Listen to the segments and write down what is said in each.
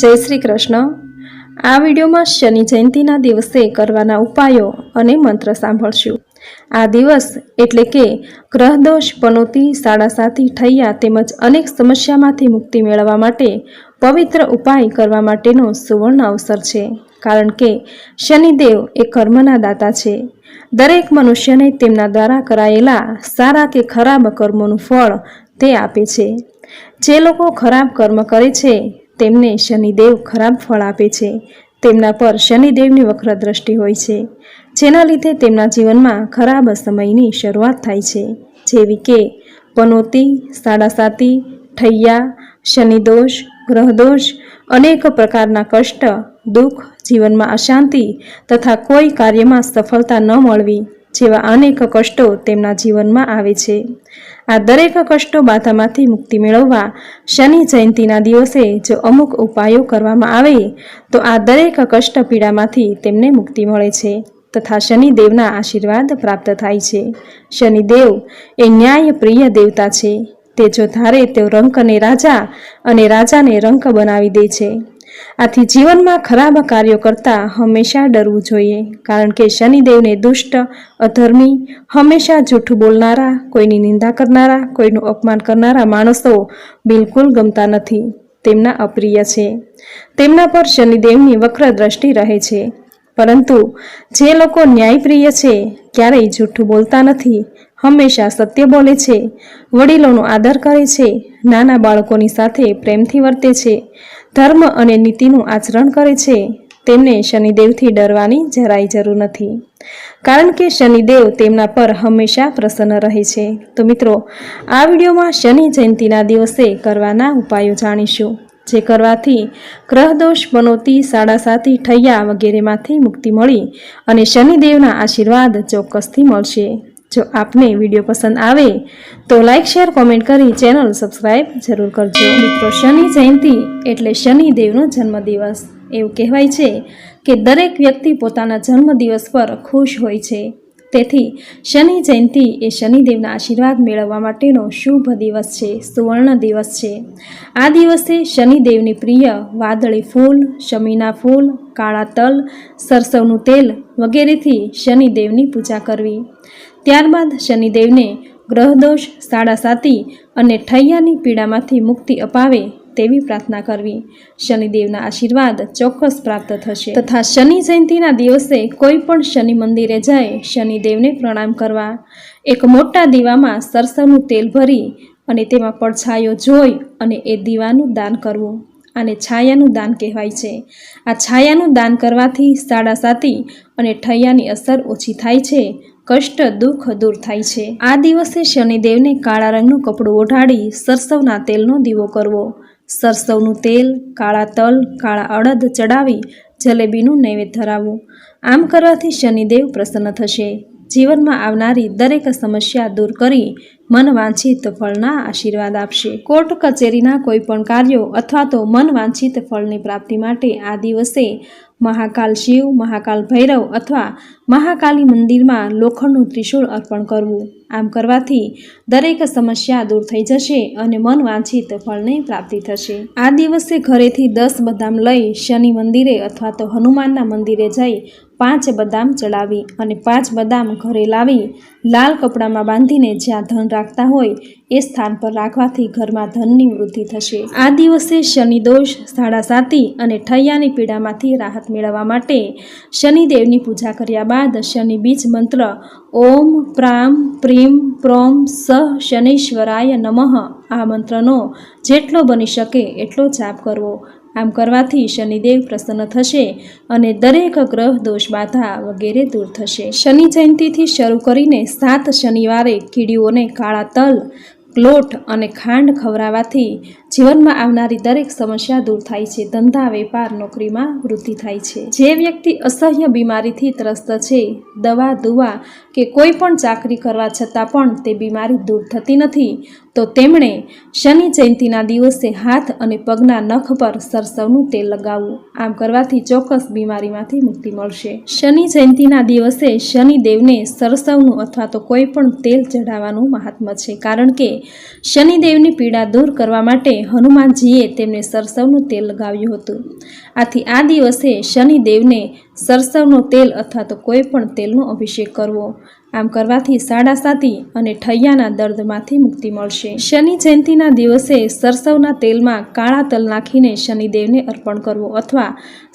જય શ્રી કૃષ્ણ. આ વિડીયોમાં શનિ જયંતિના દિવસે કરવાના ઉપાયો અને મંત્ર સાંભળશું. આ દિવસ એટલે કે ગ્રહદોષ, પનોતી સાડા સાતી ઠૈયા તેમજ અનેક સમસ્યામાંથી મુક્તિ મેળવવા માટે પવિત્ર ઉપાય કરવા માટેનો સુવર્ણ અવસર છે. કારણ કે શનિદેવ એ કર્મના દાતા છે. દરેક મનુષ્યને તેમના દ્વારા કરાયેલા સારા કે ખરાબ કર્મોનું ફળ તે આપે છે. જે લોકો ખરાબ કર્મ કરે છે તેમને શનિદેવ ખરાબ ફળ આપે છે. તેમના પર શનિદેવની વક્ર દ્રષ્ટિ હોય છે, જેના લીધે તેમના જીવનમાં ખરાબ સમયની શરૂઆત થાય છે. જેવી કે, પનોતી, સાડાસાતી, ઠૈયા, શનિદોષ, ગ્રહદોષ, અનેક પ્રકારના કષ્ટ, દુઃખ, જીવનમાં અશાંતિ તથા કોઈ કાર્યમાં સફળતા ન મળવી. જેવા અનેક કષ્ટો તેમના જીવનમાં આવે છે. આ દરેક કષ્ટો બાધામાંથી મુક્તિ મેળવવા શનિ જયંતિના દિવસે જો અમુક ઉપાયો કરવામાં આવે, તો આ દરેક કષ્ટ પીડામાંથી તેમને મુક્તિ મળે છે તથા શનિદેવના આશીર્વાદ પ્રાપ્ત થાય છે. શનિદેવ એ ન્યાય પ્રિય દેવતા છે. તે જો ધારે તેઓ રંકને રાજા અને રાજાને રંક બનાવી દે છે. આથી જીવનમાં ખરાબ કાર્યો કરતાં હંમેશા ડરવું જોઈએ, કારણ કે શનિદેવને દુષ્ટ, અધર્મી, હંમેશા જૂઠું બોલનારા, કોઈની નિંદા કરનારા, કોઈનું અપમાન કરનારા માણસો બિલકુલ ગમતા નથી. તેમના અપ્રિય છે. તેમના પર શનિદેવની વક્ર દ્રષ્ટિ રહે છે. પરંતુ જે લોકો ન્યાયપ્રિય છે, ક્યારેય જૂઠું બોલતા નથી, હંમેશા સત્ય બોલે છે, વડીલોનો આદર કરે છે, નાના બાળકોની સાથે પ્રેમથી વર્તે છે ધર્મ અને નીતિનું આચરણ કરે છે, તેમને શનિદેવથી ડરવાની જરાય જરૂર નથી. કારણ કે શનિદેવ તેમના પર હંમેશા પ્રસન્ન રહે છે. તો મિત્રો, આ વિડીયોમાં શનિ જયંતિના દિવસે કરવાના ઉપાયો જાણીશું, જે કરવાથી ગ્રહદોષ પનોતી સાડાસાતી ઠૈયા વગેરેમાંથી મુક્તિ મળી અને શનિદેવના આશીર્વાદ ચોક્કસથી મળશે. જો આપને વીડિયો પસંદ આવે, તો લાઈક શેર કોમેન્ટ કરી ચેનલ સબસ્ક્રાઈબ જરૂર કરજો. મિત્રો, શનિ જયંતિ એટલે શનિદેવનો જન્મદિવસ. એવું કહેવાય છે કે દરેક વ્યક્તિ પોતાના જન્મદિવસ પર ખુશ હોય છે. તેથી શનિ જયંતિ એ શનિદેવના આશીર્વાદ મેળવવા માટેનો શુભ દિવસ છે, સુવર્ણ દિવસ છે. આ દિવસે શનિદેવની પ્રિય વાદળી ફૂલ, શમીના ફૂલ, કાળા તલ, સરસવનું તેલ વગેરેથી શનિદેવની પૂજા કરવી. ત્યારબાદ શનિદેવને ગ્રહદોષ સાડાસાતી અને ઠૈયાની પીડામાંથી મુક્તિ અપાવે તેવી પ્રાર્થના કરવી. શનિદેવના આશીર્વાદ ચોક્કસ પ્રાપ્ત થશે. તથા શનિ જયંતિના દિવસે કોઈ પણ શનિ મંદિરે જાય શનિદેવને પ્રણામ કરવા. એક મોટા દીવામાં સરસવનું તેલ ભરી અને તેમાં પડછાયો જોઈ અને એ દીવાનું દાન કરવું. આને છાયાનું દાન કહેવાય છે. આ છાયાનું દાન કરવાથી સાડાસાતી અને ઠૈયાની અસર ઓછી થાય છે. કષ્ટ, દુઃખ દૂર થાય છે. આ દિવસે શનિદેવને કાળા રંગનું કપડું ઓઢાડી સરસવના તેલનો દીવો કરવો. સરસવનું તેલ, કાળા તલ, કાળા અડદ ચડાવી જલેબીનું નૈવેદ્ય ધરાવવું. આમ કરવાથી શનિદેવ પ્રસન્ન થશે. જીવનમાં આવનારી દરેક સમસ્યા દૂર કરી મન વાંછિત ફળના આશીર્વાદ આપશે. કોર્ટ કચેરીના કોઈ પણ કાર્યો અથવા તો મન વાંછિત ફળની પ્રાપ્તિ માટે આ દિવસે મહાકાલ શિવ, મહાકાલ ભૈરવ અથવા મહાકાલી મંદિરમાં લોખંડનું ત્રિશૂળ અર્પણ કરવું. આમ કરવાથી દરેક સમસ્યા દૂર થઈ જશે અને મન વાંછિત ફળની પ્રાપ્તિ થશે. આ દિવસે ઘરેથી દસ બદામ લઈ શનિ મંદિરે અથવા તો હનુમાનના મંદિરે જઈ પાંચ બદામ ચડાવી અને પાંચ બદામ ઘરે લાવી લાલ કપડામાં બાંધીને જ્યાં ધન રાખતા હોય એ સ્થાન પર રાખવાથી ઘરમાં ધનની વૃદ્ધિ થશે. આ દિવસે શનિદોષ સાડાસાતી અને ઠૈયાની પીડામાંથી રાહત મેળવવા માટે શનિદેવની પૂજા કર્યા બાદ શનિ બીજ મંત્ર ઓમ પ્રામ પ્રીમ પ્રોમ સ શનિશ્વરાય નમઃ આ મંત્રનો જેટલો બની શકે એટલો જાપ કરવો આમ કરવાથી શનિદેવ પ્રસન્ન થશે અને દરેક ગ્રહ દોષ બાધા વગેરે દૂર થશે શનિ જયંતિથી શરૂ કરીને સાત શનિવારે કીડીઓને કાળા તલ લોટ અને ખાંડ ખવડાવવાથી જીવનમાં આવનારી દરેક સમસ્યા દૂર થાય છે. ધંધા, વેપાર, નોકરીમાં વૃદ્ધિ થાય છે. જે વ્યક્તિ અસહ્ય બીમારીથી ત્રસ્ત છે, દવા, દુવા કે કોઈ પણ ચાકરી કરવા છતાં પણ તે બીમારી દૂર થતી નથી, તો તેમણે શનિ જયંતિના દિવસે હાથ અને પગના નખ પર સરસવનું તેલ લગાવવું. આમ કરવાથી ચોક્કસ બીમારીમાંથી મુક્તિ મળશે. શનિ જયંતિના દિવસે શનિદેવને સરસવનું અથવા તો કોઈ પણ તેલ ચઢાવવાનું મહાત્મ છે. કારણ કે શનિદેવની પીડા દૂર કરવા માટે હનુમાનજીએ તેમને સરસવનું તેલ લગાવ્યું હતું. આથી આ દિવસે શનિદેવને સરસવનું તેલ અથવા તો કોઈ પણ તેલનો અભિષેક કરવો. આમ કરવાથી સાડા સાતી અને ઠૈયાના દર્દમાંથી મુક્તિ મળશે. શનિ જયંતિના દિવસે સરસવના તેલમાં કાળા તલ નાખીને શનિદેવને અર્પણ કરવો અથવા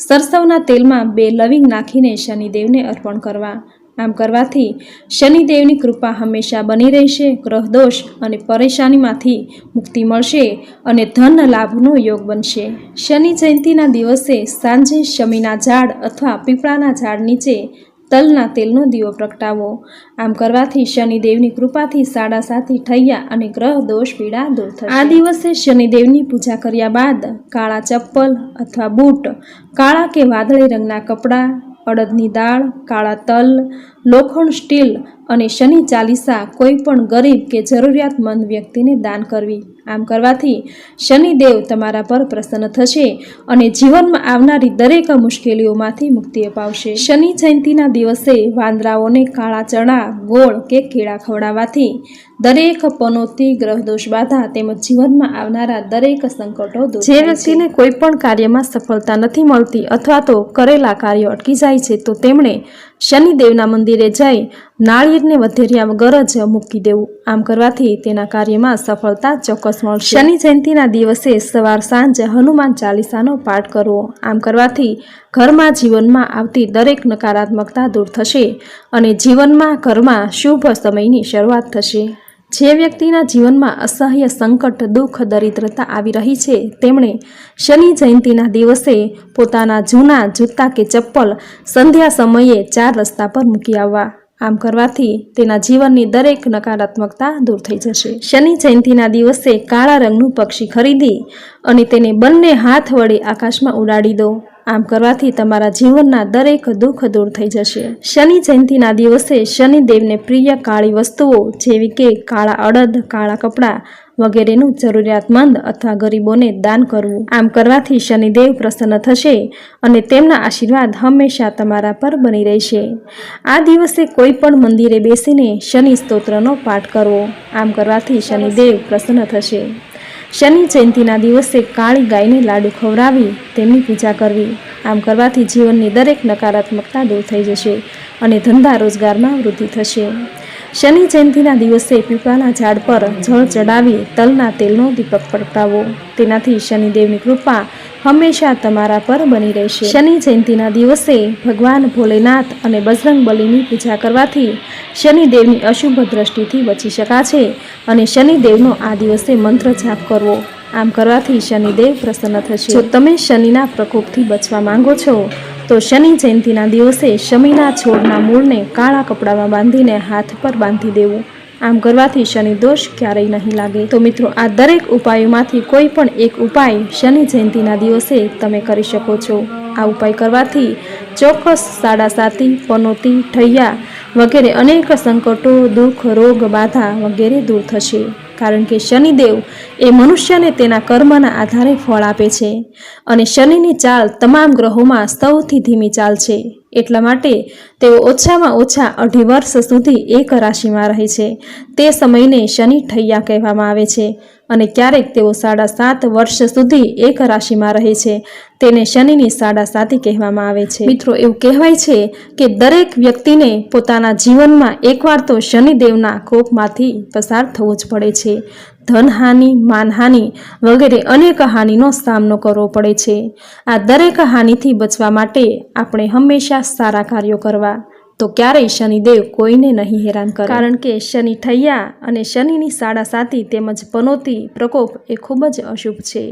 સરસવના તેલમાં બે લવિંગ નાખીને શનિદેવને અર્પણ કરવા. આમ કરવાથી શનિદેવની કૃપા હંમેશા બની રહેશે, ગ્રહદોષ અને પરેશાનીમાંથી મુક્તિ મળશે અને ધન લાભનો યોગ બનશે. શનિ જયંતિના દિવસે સાંજે શમીના ઝાડ અથવા પીપળાના ઝાડ નીચે તલના તેલનો દીવો પ્રગટાવો. આમ કરવાથી શનિદેવની કૃપાથી સાડા સાથી ઠૈયા અને ગ્રહ દોષ પીડા દૂર થશે. આ દિવસે શનિદેવની પૂજા કર્યા બાદ કાળા ચપ્પલ અથવા બૂટ, કાળા કે વાદળી રંગના કપડાં અડદની દાળ કાળા તલ લોખંડ સ્ટીલ અને શનિ ચાલીસા કોઈ પણ ગરીબ કે જરૂરિયાતમંદ વ્યક્તિને દાન કરવી. આમ કરવાથી શનિદેવ તમારા પર પ્રસન્ન થશે અને જીવનમાં આવનારી દરેક મુશ્કેલીઓમાંથી મુક્તિ અપાવશે. શનિ જયંતિના દિવસે વાંદરાઓને કાળા ચણા ગોળ કે કેળા ખવડાવવાથી દરેક પનોતી ગ્રહદોષ બાધા તેમજ જીવનમાં આવનારા દરેક સંકટો જે વ્યક્તિને કોઈ પણ કાર્યમાં સફળતા નથી મળતી અથવા તો કરેલા કાર્યો અટકી જાય છે તો તેમણે શનિદેવના મંદિરે જઈ નાળિયેરને વધેર્યા વગર જ મૂકી દેવું. આમ કરવાથી તેના કાર્યમાં સફળતા ચોક્કસ મળશે. શનિ જયંતિના દિવસે સવાર સાંજ હનુમાન ચાલીસાનો પાઠ કરવો. આમ કરવાથી ઘરમાં જીવનમાં આવતી દરેક નકારાત્મકતા દૂર થશે અને જીવનમાં ઘરમાં શુભ સમયની શરૂઆત થશે. જે વ્યક્તિના જીવનમાં અસહ્ય સંકટ, દુઃખ, દરિદ્રતા આવી રહી છે, તેમણે શનિ જયંતિના દિવસે પોતાના જૂના જૂતા કે ચપ્પલ સંધ્યા સમયે ચાર રસ્તા પર મૂકી આવવા. આમ કરવાથી તેના જીવનની દરેક નકારાત્મકતા દૂર થઈ જશે. શનિ જયંતિના દિવસે કાળા રંગનું પક્ષી ખરીદી અને તેને બંને હાથ વડે આકાશમાં ઉડાડી દો. આમ કરવાથી તમારા જીવનના દરેક દુઃખ દૂર થઈ જશે. શનિ જયંતિના દિવસે શનિદેવને પ્રિય કાળી વસ્તુઓ જેવી કે કાળા અડદ, કાળા કપડાં વગેરેનું જરૂરિયાતમંદ અથવા ગરીબોને દાન કરવું. આમ કરવાથી શનિદેવ પ્રસન્ન થશે અને તેમના આશીર્વાદ હંમેશા તમારા પર બની રહેશે. આ દિવસે કોઈ પણ મંદિરે બેસીને શનિ સ્તોત્રનો પાઠ કરવો. આમ કરવાથી શનિદેવ પ્રસન્ન થશે. શનિ જયંતિના દિવસે કાળી ગાયને લાડુ ખવડાવી તેમની પૂજા કરવી. આમ કરવાથી જીવનની દરેક નકારાત્મકતા દૂર થઈ જશે અને ધંધા રોજગારમાં વૃદ્ધિ થશે. શનિ જયંતિના દિવસે પીપળાના ઝાડ પર જળ ચડાવી તલના તેલનો દીપક પ્રગટાવો. તેનાથી શનિદેવની કૃપા હંમેશા તમારા પર બની રહેશે. શનિ જયંતિના દિવસે ભગવાન ભોલેનાથ અને બજરંગ બલીની પૂજા કરવાથી શનિદેવની અશુભ દ્રષ્ટિથી બચી શકાશે અને શનિદેવનો આ દિવસે મંત્ર જાપ કરવો. આમ કરવાથી શનિદેવ પ્રસન્ન થશે. તમે શનિના પ્રકોપથી બચવા માંગો છો તો શનિ જયંતિના દિવસે શમીના છોડના મૂળને કાળા કપડામાં બાંધીને હાથ પર બાંધી દેવું. આમ કરવાથી શનિ દોષ ક્યારેય નહીં લાગે. તો મિત્રો, આ દરેક ઉપાયોમાંથી કોઈ પણ એક ઉપાય શનિ જયંતિના દિવસે તમે કરી શકો છો. આ ઉપાય કરવાથી ચોક્કસ સાડા સાતી પનોતી, ઠૈયા વગેરે અનેક સંકટો, દુઃખ, રોગ, બાધા વગેરે દૂર થશે. કારણ કે શનિદેવ એ મનુષ્યને તેના કર્મના આધારે ફળ આપે છે અને શનિની ચાલ તમામ ગ્રહોમાં સૌથી ધીમી ચાલ છે. એટલા માટે તેઓ ઓછામાં ઓછા અઢી વર્ષ સુધી એક રાશિમાં રહે છે. તે સમયને શનિ ઠૈયા કહેવામાં આવે છે. અને ક્યારેક તેઓ સાડા સાત વર્ષ સુધી એક રાશિમાં રહે છે. તેને શનિની સાડા સાતી કહેવામાં આવે છે. મિત્રો, એવું કહેવાય છે કે દરેક વ્યક્તિને પોતાના જીવનમાં એકવાર તો શનિદેવના કોપમાંથી પસાર થવો જ પડે છે. ધનહાનિ, માનહાનિ વગેરે અનેક હાનિનો સામનો કરવો પડે છે. આ દરેક હાનિથી બચવા માટે આપણે હંમેશા સારા કાર્યો કરવા તો ક્યારેય શનિદેવ કોઈને નહીં હેરાન કરે. કારણ કે શનિ ઠૈયા અને શનિની સાડા સાતી તેમજ પનોતી પ્રકોપ એ ખૂબ જ અશુભ છે.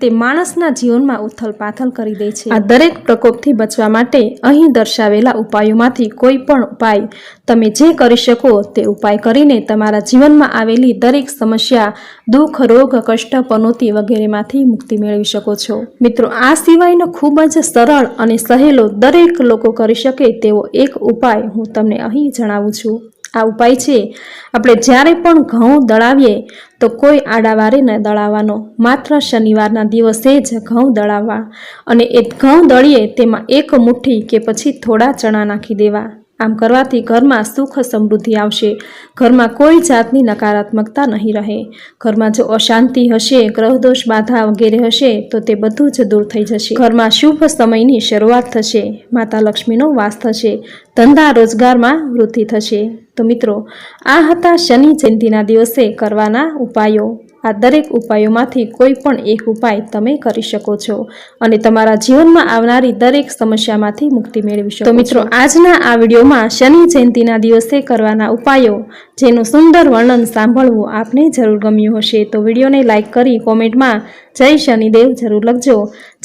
તે માણસના જીવનમાં ઉથલ પાથલ કરી દે છે. આ દરેક પ્રકોપથી બચવા માટે અહીં દર્શાવેલા ઉપાયોમાંથી કોઈ પણ ઉપાય તમે જે કરી શકો તે ઉપાય કરીને તમારા જીવનમાં આવેલી દરેક સમસ્યા, દુઃખ, રોગ, કષ્ટ, પનોતી વગેરેમાંથી મુક્તિ મેળવી શકો છો. મિત્રો, આ સિવાયનો ખૂબ જ સરળ અને સહેલો દરેક લોકો કરી શકે તેવો એક ઉપાય હું તમને અહીં જણાવું છું. આ ઉપાય છે. આપણે જ્યારે પણ ઘઉં દળાવીએ, તો કોઈ આડાવારે ન દળાવવાનો. માત્ર શનિવારના દિવસે જ ઘઉં દળાવવા. અને એ ઘઉં દળીએ, તેમાં એક મુઠ્ઠી કે પછી થોડા ચણા નાખી દેવા. આમ કરવાથી ઘરમાં સુખ સમૃદ્ધિ આવશે. ઘરમાં કોઈ જાતની નકારાત્મકતા નહીં રહે. ઘરમાં જો અશાંતિ હશે, ગ્રહદોષ બાધા વગેરે હશે, તો તે બધું જ દૂર થઈ જશે. ઘરમાં શુભ સમયની શરૂઆત થશે. માતા લક્ષ્મીનો વાસ થશે. ધંધા રોજગારમાં વૃદ્ધિ થશે. તો મિત્રો, આ હતા શનિ જયંતિના દિવસે કરવાના ઉપાયો. આ દરેક ઉપાયોમાંથી કોઈ પણ એક ઉપાય તમે કરી શકો છો અને તમારા જીવનમાં આવનારી દરેક સમસ્યામાંથી મુક્તિ મેળવી શકો તો મિત્રો આજના આ વિડીયોમાં શનિ જયંતિના દિવસે કરવાના ઉપાયો જેનું સુંદર વર્ણન સાંભળવું આપને જરૂર ગમ્યું હશે, તો વિડીયોને લાઇક કરી કોમેન્ટમાં જય શનિદેવ જરૂર લખજો.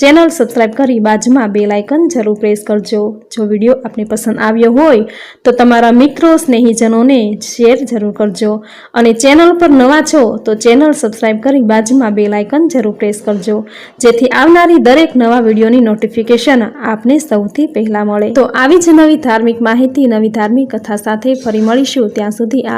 ચેનલ સબસ્ક્રાઈબ કરી બાજુમાં બે લાઇકન જરૂર પ્રેસ કરજો. જો વીડિયો આપને પસંદ આવ્યો હોય, તો તમારા મિત્રો, સ્નેહીજનોને શેર જરૂર કરજો. અને ચેનલ પર નવા છો, તો ચેનલ સબસ્ક્રાઈબ કરી બાજુમાં બે લાઇકન જરૂર પ્રેસ કરજો. જેથી આવનારી દરેક નવા વિડીયોની નોટિફિકેશન આપને સૌથી પહેલાં મળે. તો આવી જ નવી ધાર્મિક માહિતી, નવી ધાર્મિક કથા સાથે ફરી મળીશું. ત્યાં સુધી